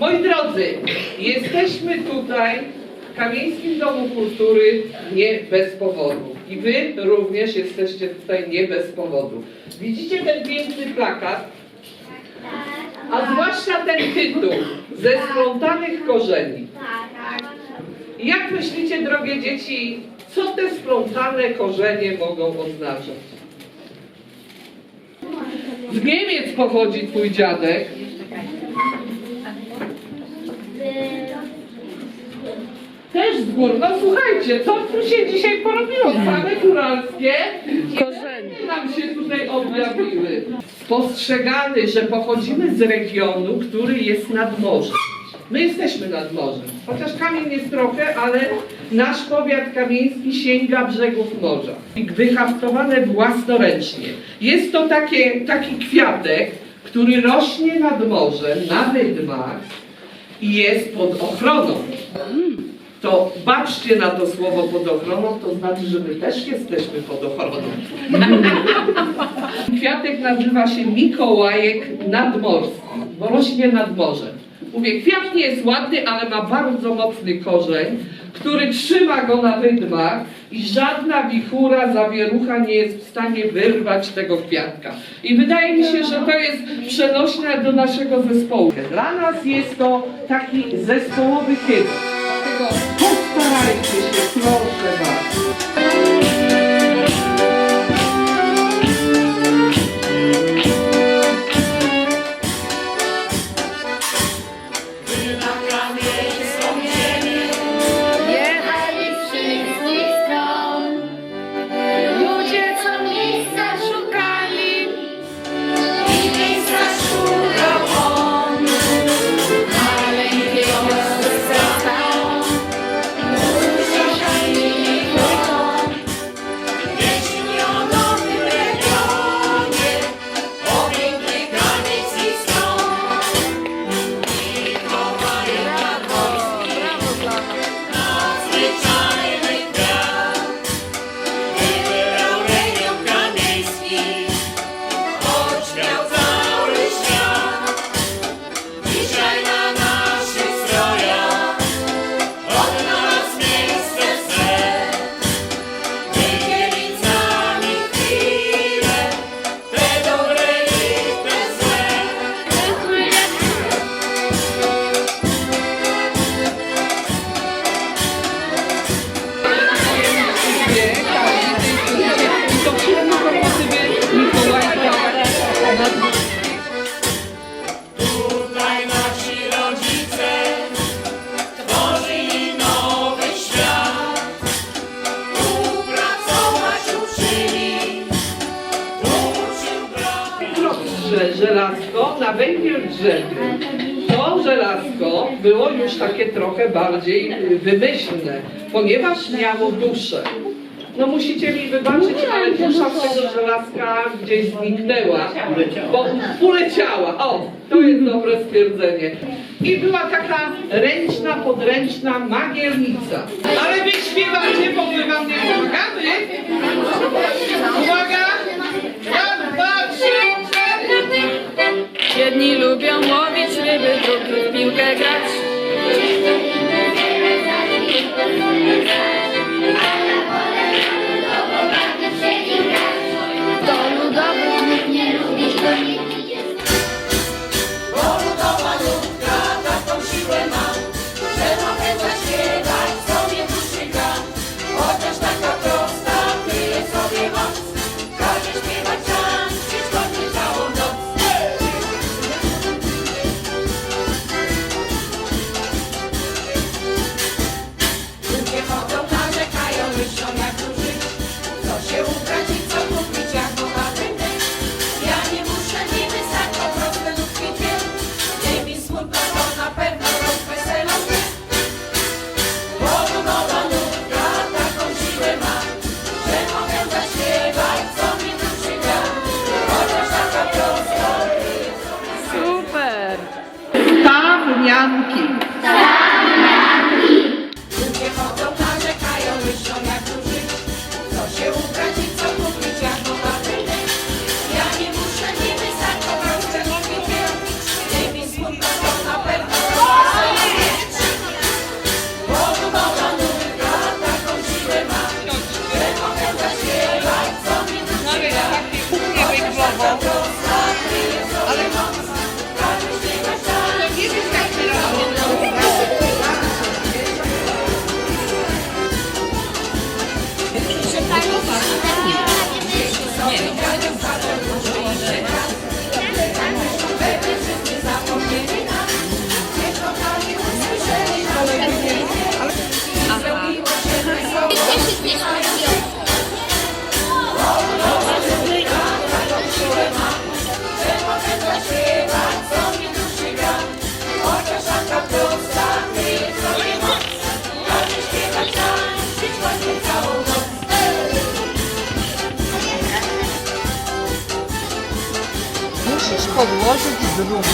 Moi drodzy, jesteśmy tutaj w Kamieńskim Domu Kultury nie bez powodu. I wy również jesteście tutaj nie bez powodu. Widzicie ten piękny plakat? A zwłaszcza ten tytuł ze splątanych korzeni. Jak myślicie, drogie dzieci, co te splątane korzenie mogą oznaczać? Z Niemiec pochodzi twój dziadek. Też z gór. No słuchajcie, co tu się dzisiaj porobiło? Same góralskie korzenie nam się tutaj objawiły. Spostrzegany, że pochodzimy z regionu, który jest nad morzem. My jesteśmy nad morzem. Chociaż kamień jest trochę, ale nasz powiat kamieński sięga brzegów morza. I Wyhaftowane własnoręcznie. Jest to takie, taki kwiatek, który rośnie nad morzem, na wydmach i jest pod ochroną to baczcie na to słowo pod ochroną, to znaczy, że my też jesteśmy pod ochroną. Kwiatek nazywa się Mikołajek nadmorski, bo rośnie nad morzem. Mówię, kwiat nie jest ładny, ale ma bardzo mocny korzeń, który trzyma go na wydmach i żadna wichura, zawierucha nie jest w stanie wyrwać tego kwiatka. I wydaje mi się, że to jest przenośne do naszego zespołu. Dla nas jest to taki zespołowy hymn. Dlatego postarajcie się, proszę bardzo. Na węgiel drzewny. To żelazko było już takie trochę bardziej wymyślne, ponieważ miało duszę. No musicie mi wybaczyć, ale dusza z tego żelazka gdzieś zniknęła, bo uleciała. O, to jest dobre stwierdzenie. I była taka ręczna, podręczna magielnica. Ale wy śpiewacie, bo my wam nie pomagamy. W piłkę trabalhar no quê? Thank you. положить друг.